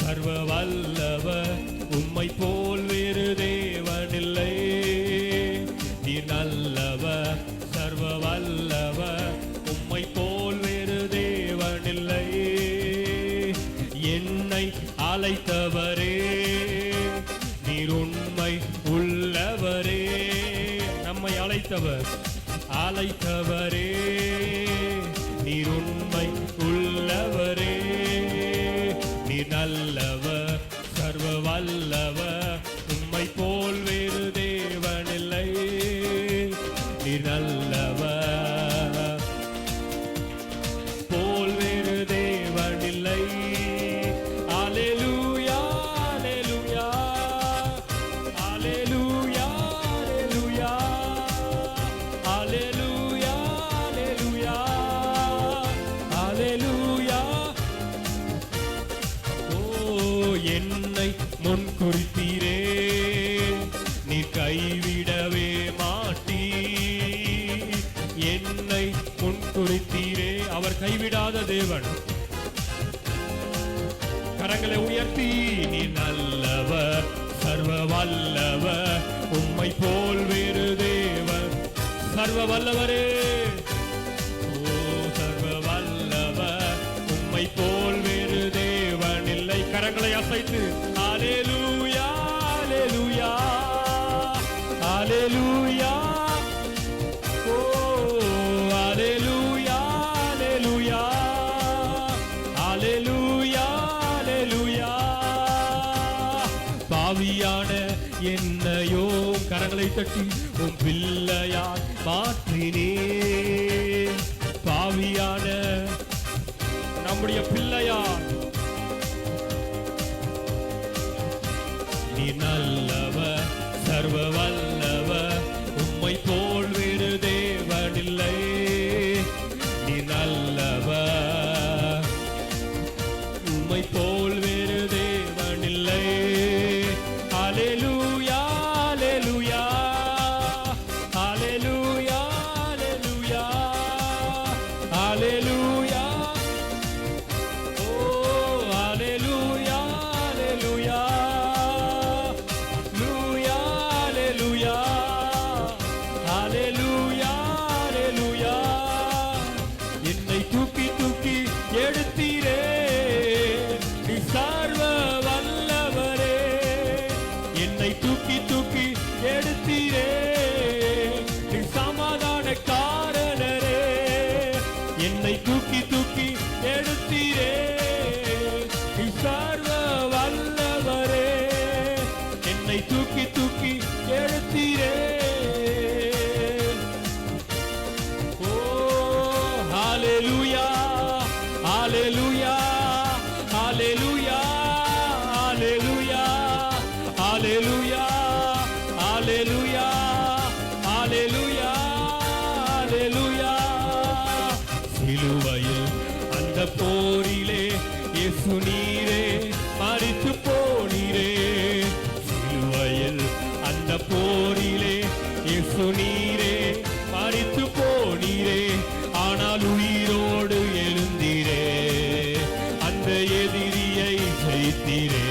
சர்வ வல்லவர் உம்மை போல் வேறு தேவனில்லை. நீ நல்லவர் சர்வ வல்லவர் உம்மை போல் வேறு தேவனில்லை. என்னை அழைத்தவரே நீர் உண்மை உள்ளவரே. நம்மை அழைத்தவர் அழைத்தவரே. நீர் உண்மை வல்லவர். கைவிடாத தேவன். கரங்களை உயர்த்தி நீ நல்லவர் சர்வ வல்லவர் உம்மை போல் வேறு தேவன் சர்வ வல்லவரே ஓ சர்வ வல்லவர் உம்மை போல் வேறு தேவன் இல்லை. கரங்களை அசைத்து அலேலூயா அலேலூயா அலேலூயா என்னையோ கரங்களை தட்டி உன் பிள்ளையாய் மாற்றினே. பாவியான நம்முடைய பிள்ளையார். நீ நல்ல என்னை தூக்கி தூக்கி எடுத்தீரே. தூக்கி தூக்கி எடுத்தீரே. சர்வ வல்லவரே என்னை தூக்கி தூக்கி எடுத்தீரே. ஓ ஹalleluya ஹalleluya ஹalleluya. இயேசு நீரே மறித்து போனீரே. சிலுவையில் அந்த போரிலே இயேசு நீரே மறித்து போனீரே. ஆனால் உயிரோடு எழுந்தீரே அந்த எதிரியை ஜெயித்தீரே.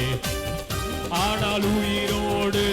ஆனால் உயிரோடு